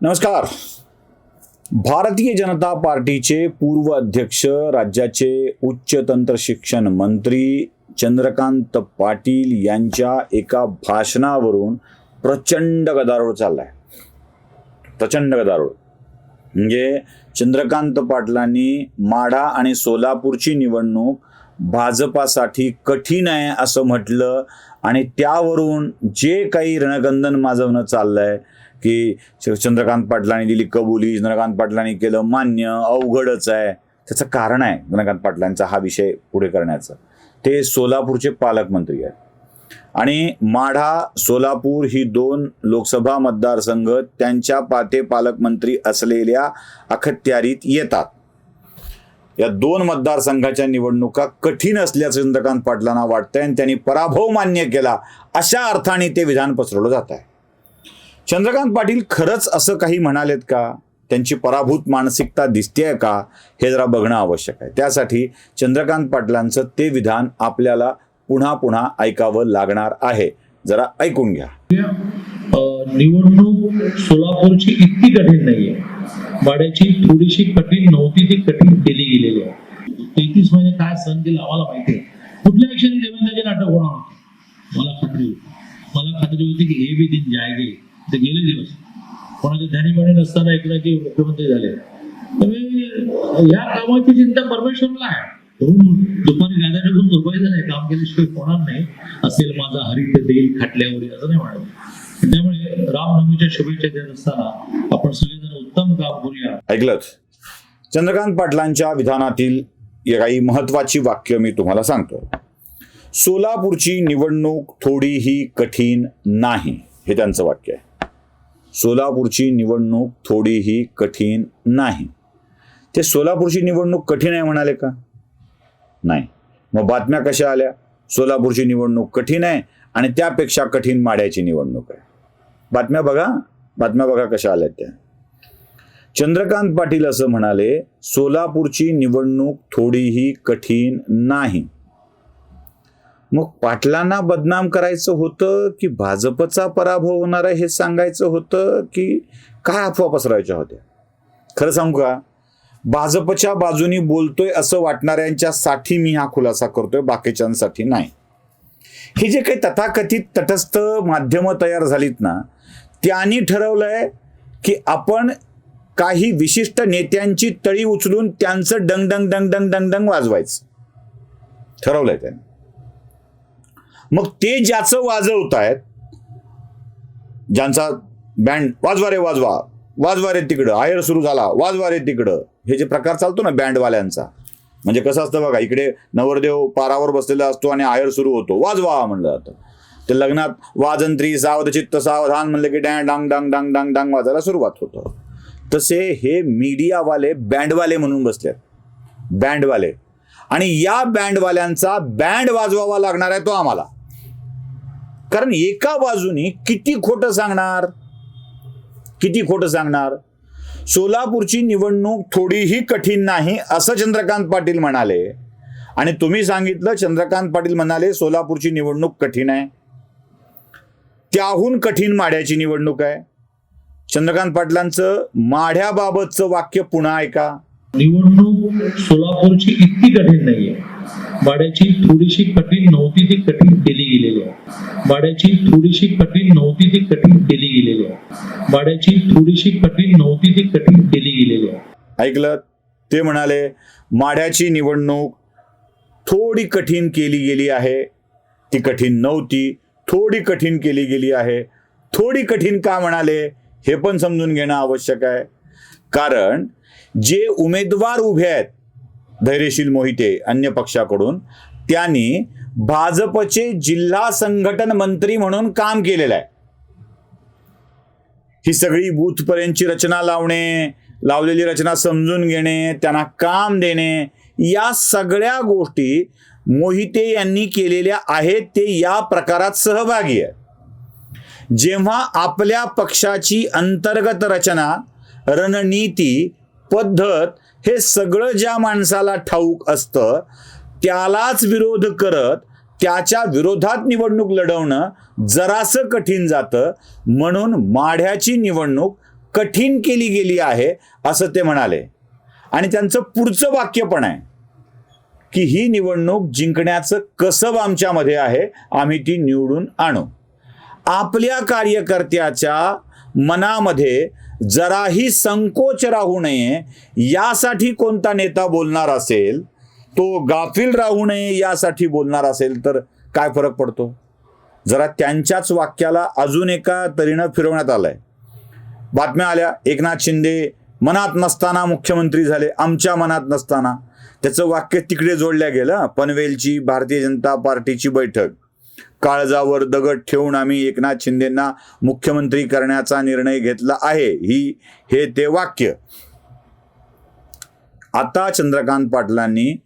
नमस्कार. भारतीय जनता पार्टीचे पूर्व अध्यक्ष राज्याचे उच्च तंत्र शिक्षण मंत्री चंद्रकांत पाटील यांच्या एका भाषणावरून प्रचंड गदारोळ चाललाय. प्रचंड गदारोळ. म्हणजे चंद्रकांत पाटलांनी माढा आणि सोलापूरची निवडणूक भाजपासाठी कठीण आहे असं म्हटलं आणि त्यावरून जे काही रणकंदन माजवणं चाललंय की चंद्रकांत पाटलांनी दिली कबुली चंद्रकांत पाटलांनी केलं मान्य अवघडच आहे. त्याचं कारण आहे चंद्रकांत पाटलांचा हा विषय पुढे करण्याचं. ते सोलापूरचे पालकमंत्री आहेत. आणि माढा सोलापूर ही दोन लोकसभा मतदारसंघ त्यांच्या पाते पालकमंत्री असलेल्या अखत्यारीत येतात. या दोन मतदारसंघाच्या निवडणुका कठीण असल्याचं चंद्रकांत पाटलांना वाटतंय आणि त्यांनी पराभव मान्य केला अशा अर्थाने ते विधान पसरवलं जात आहे. चंद्रकांत पाटील खरंच असं काही म्हणालेत का? त्यांची पराभूत मानसिकता दिसतेय का? हे जरा बघणं आवश्यक आहे. त्यासाठी चंद्रकांत पाटलांचं ते विधान आपल्याला पुन्हा पुन्हा ऐकावं लागणार आहे. जरा ऐकून घ्या. निवडणूक सोलापूरची इतकी कठीण नाहीये. भाड्याची थोडीशी कठीण नव्हती ती कठीण केली गेलेली आहे. तेहतीस महिने काय सहन केलं आम्हाला माहिती आहे. कुठल्या क्षणी देवेंद्रजी नाटक होणार होतं? मला खात्री होती. मला खात्री होती की हे बी दिन जायगे. ते गेले दिवस. कोणाच्या ध्यानीपणे नसताना एकदा की मुख्यमंत्री झाले. त्यामुळे या कामाची चिंता परमेश्वरला आहे. दुपारी गाड्या टाकून झोपायचं नाही काम केल्याशिवाय होणार नाही. असेल माझा हरित देईल खाटल्यावर असं नाही म्हणाल त्यामुळे रामनवमीच्या शुभेच्छा देत असताना आपण सगळेजण उत्तम काम करूया ऐकलंच. चंद्रकांत पाटलांच्या विधानातील काही महत्वाची वाक्य मी तुम्हाला सांगतो. सोलापूरची निवडणूक थोडीही कठीण नाही हे त्यांचं वाक्य आहे. सोलापूरची निवडणूक थोडीही कठीण नाही. ते सोलापूरची निवडणूक कठीण आहे म्हणाले का? नाही. मग बातम्या कशा आल्या? सोलापूरची निवडणूक कठीण आहे आणि त्यापेक्षा कठीण माड्याची निवडणूक आहे. बातम्या बघा. बातम्या बघा कशा आल्या त्या. चंद्रकांत पाटील असं म्हणाले सोलापूरची निवडणूक थोडीही कठीण नाही. मग पाटलांना बदनाम करायचं होतं की भाजपचा पराभव होणार आहे हे सांगायचं होतं की काय अफवा पसरायच्या होत्या? खरं सांगू का? भाजपच्या बाजूनी बोलतोय असं वाटणाऱ्यांच्यासाठी मी हा खुलासा करतोय बाकीच्यांसाठी नाही. हे जे काही तथाकथित तटस्थ माध्यमं तयार झालीत ना त्यांनी ठरवलंय की आपण काही विशिष्ट नेत्यांची तळी उचलून त्यांचं डंग डंग डंग डंग डंग डंग वाजवायचं. ठरवलंय त्याने. मग ते ज्याचं वाजवत आहेत ज्यांचा बँड वाजवा रे वाजवा वाजवा रे तिकडं आयर सुरू झाला वाजवा रे तिकडं. हे जे प्रकार चालतो ना बँडवाल्यांचा म्हणजे कसं असतं बघा इकडे नवरदेव पारावर बसलेला असतो आणि आयर सुरू होतो वाजवा म्हणलं जातं. ते लग्नात वाजंत्री सावध चित्त सावधान म्हणलं की डॅ डांग डांग डांग डांग डांग वाजायला सुरुवात होतं. तसे हे मीडियावाले बँडवाले म्हणून बसलेत. बँडवाले. आणि या बँडवाल्यांचा बँड वाजवावा लागणार आहे तो आम्हाला. कारण एका बाजूनी किती खोटं सांगणार? किती खोटं सांगणार? सोलापूरची निवडणूक थोडीही कठीण नाही असं चंद्रकांत पाटील म्हणाले. आणि तुम्ही सांगितलं चंद्रकांत पाटील म्हणाले सोलापूरची निवडणूक कठीण आहे. त्याहून कठीण माढ्याची निवडणूक आहे. चंद्रकांत पाटलांचं माढ्याबाबतचं वाक्य पुन्हा ऐका. निवडणूक सोलापूरची इतकी कठीण नाहीये. भाड्याची थोडीशी कठीण नव्हती ती कठीण केली गेलेली आहे. भाड्याची थोडीशी कठीण नव्हती ती कठीण केली गेलेली आहे. भाड्याची थोडीशी कठीण नव्हती ती कठीण केली गेलेली आहे. ऐकलं ते म्हणाले माढ्याची निवडणूक थोडी कठीण केली गेली आहे. ती कठीण नव्हती थोडी कठीण केली गेली आहे. थोडी कठीण का म्हणाले? हे पण समजून घेणं आवश्यक आहे. कारण जे उमेदवार उभे आहेत धैर्यशील मोहिते अन्य पक्षाकडून त्यांनी भाजपचे जिल्हा संघटन मंत्री म्हणून काम केलेलं आहे. ही सगळी बूथपर्यंतची रचना लावणे लावलेली रचना समजून घेणे त्यांना काम देणे या सगळ्या गोष्टी मोहिते यांनी केलेल्या आहेत ते या प्रकारात सहभागी आहे जेव्हा आपल्या पक्षाची अंतर्गत रचना रणनीती पद्धत हे सगळं ज्या माणसाला ठाऊक असतं त्यालाच विरोध करत त्याच्या विरोधात निवडणूक लढवणं जरासं कठीण जातं. म्हणून माढ्याची निवडणूक कठीण केली गेली आहे असं ते म्हणाले. आणि त्यांचं पुढचं वाक्य पण आहे की ही निवडणूक जिंकण्याचं कसब आमच्यामध्ये आहे आम्ही ती निवडून आणू. आपल्या कार्यकर्त्याच्या मनामध्ये जराही संकोच राहू नये यासाठी कोणता नेता बोलणार असेल तो गाफील राहू नये यासाठी बोलणार असेल तर काय फरक पडतो? जरा त्यांच्याच वाक्याला अजून एका तऱ्हेनं फिरवण्यात आलंय. बातम्या आल्या एकनाथ शिंदे मनात नसताना मुख्यमंत्री झाले आमच्या मनात नसताना. त्याचं वाक्य तिकडे जोडल्या गेलं पनवेलची भारतीय जनता पार्टीची बैठक. काळजावर दगड ठेवून आम्ही एकनाथ शिंदेंना मुख्यमंत्री करण्याचा निर्णय घेतला आहे. ही हे ते वाक्य. आता चंद्रकांत पाटलांनी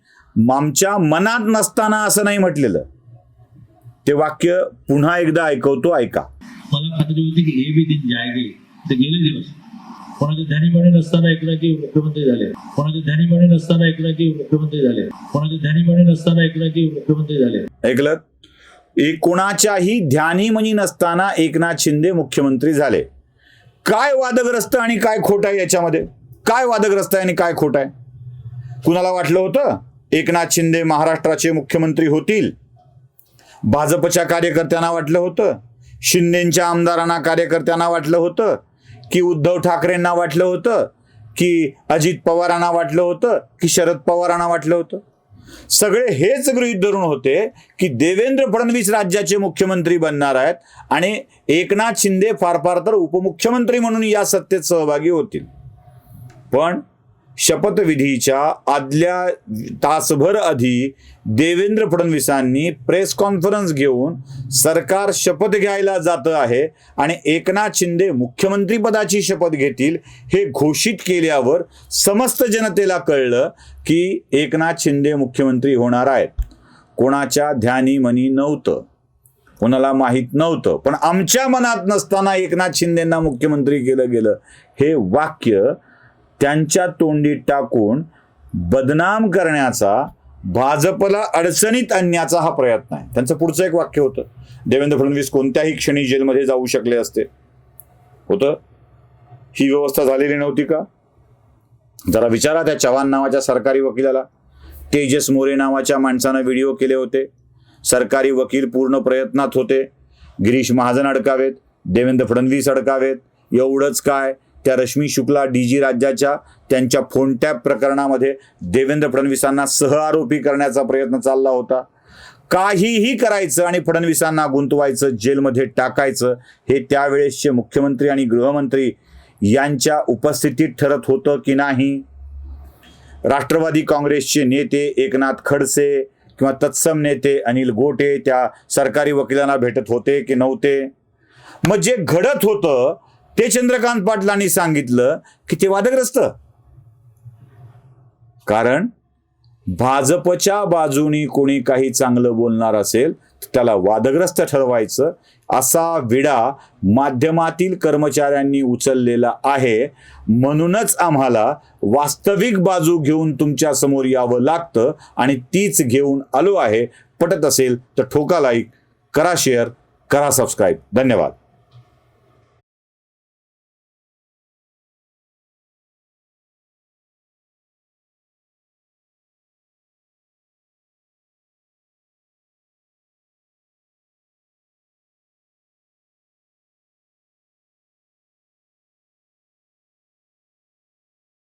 आमच्या मनात नसताना असं नाही म्हटलेलं. ते वाक्य पुन्हा एकदा ऐकवतो ऐका. मला खात्री होती की हे बी दिन जायगे. ते गेले दिवस. कोणाच्या ध्यानीमणी नसताना ऐकलं की मुख्यमंत्री झाले? कोणाच्या ध्यानीमणी नसताना ऐकलं की मुख्यमंत्री झाले? कोणाच्या ध्यानीमणी नसताना ऐकलं की मुख्यमंत्री झाले? ऐकलं एक ध्यानी ध्यानीमनी नसताना एकनाथ शिंदे मुख्यमंत्री झाले. काय वादग्रस्त आणि काय खोट आहे याच्यामध्ये? काय वादग्रस्त आहे आणि काय खोट आहे? कुणाला वाटलं होतं? एकनाथ शिंदे महाराष्ट्राचे मुख्यमंत्री होतील. भाजपच्या कार्यकर्त्यांना वाटलं होतं. शिंदेच्या आमदारांना कार्यकर्त्यांना वाटलं होतं. की उद्धव ठाकरेंना वाटलं होतं. की अजित पवारांना वाटलं होतं. की शरद पवारांना वाटलं होतं. सगळे हेच गृहीत धरून होते की देवेंद्र फडणवीस राज्याचे मुख्यमंत्री बनणार आहेत आणि एकनाथ शिंदे फार फार तर उपमुख्यमंत्री म्हणून या सत्तेत सहभागी होतील. पण शपथविधीच्या आदल्या तासभर आधी देवेंद्र फडणवीसांनी प्रेस कॉन्फरन्स घेऊन सरकार शपथ घ्यायला जातं आहे आणि एकनाथ शिंदे मुख्यमंत्रीपदाची शपथ घेतील हे घोषित केल्यावर समस्त जनतेला कळलं की एकनाथ शिंदे मुख्यमंत्री होणार आहेत. कोणाच्या ध्यानी मनी नव्हतं. कोणाला माहीत नव्हतं. पण आमच्या मनात नसताना एकनाथ शिंदेंना मुख्यमंत्री केलं गेलं. हे वाक्य त्यांच्या तोंडी टाकून बदनाम करण्याचा भाजपला अडचणीत आणण्याचा हा प्रयत्न आहे. त्यांचं पुढचं एक वाक्य होतं. देवेंद्र फडणवीस कोणत्याही क्षणी जेलमध्ये जाऊ शकले असते. होतं? ही व्यवस्था झालेली नव्हती का? जरा विचारा त्या चव्हाण नावाच्या सरकारी वकिलाला. तेजस मोरे नावाच्या माणसानं व्हिडिओ केले होते. सरकारी वकील पूर्ण प्रयत्नात होते. गिरीश महाजन अडकावेत. देवेंद्र फडणवीस अडकावेत. एवढंच काय? त्या रश्मी शुक्ला डी जी राज्याच्या त्यांच्या फोन टॅप प्रकरणामध्ये देवेंद्र फडणवीसांना सहआरोपी करण्याचा प्रयत्न चालला होता. काहीही करायचं आणि फडणवीसांना गुंतवायचं जेलमध्ये टाकायचं हे त्यावेळेसचे मुख्यमंत्री आणि गृहमंत्री यांच्या उपस्थितीत ठरत होतं की नाही? राष्ट्रवादी काँग्रेसचे नेते एकनाथ खडसे किंवा तत्सम नेते अनिल गोटे त्या सरकारी वकिलांना भेटत होते की नव्हते? मग जे घडत होतं ते चंद्रकांत पाटलांनी सांगितलं की ते वादग्रस्त. कारण भाजपच्या बाजूनी कोणी काही चांगलं बोलणार असेल तर त्याला वादग्रस्त ठरवायचं असा विडा माध्यमातील कर्मचाऱ्यांनी उचललेला आहे. म्हणूनच आम्हाला वास्तविक बाजू घेऊन तुमच्यासमोर यावं लागतं आणि तीच घेऊन आलो आहे. पटत असेल तर ठोका लाईक करा शेअर करा सबस्क्राईब. धन्यवाद.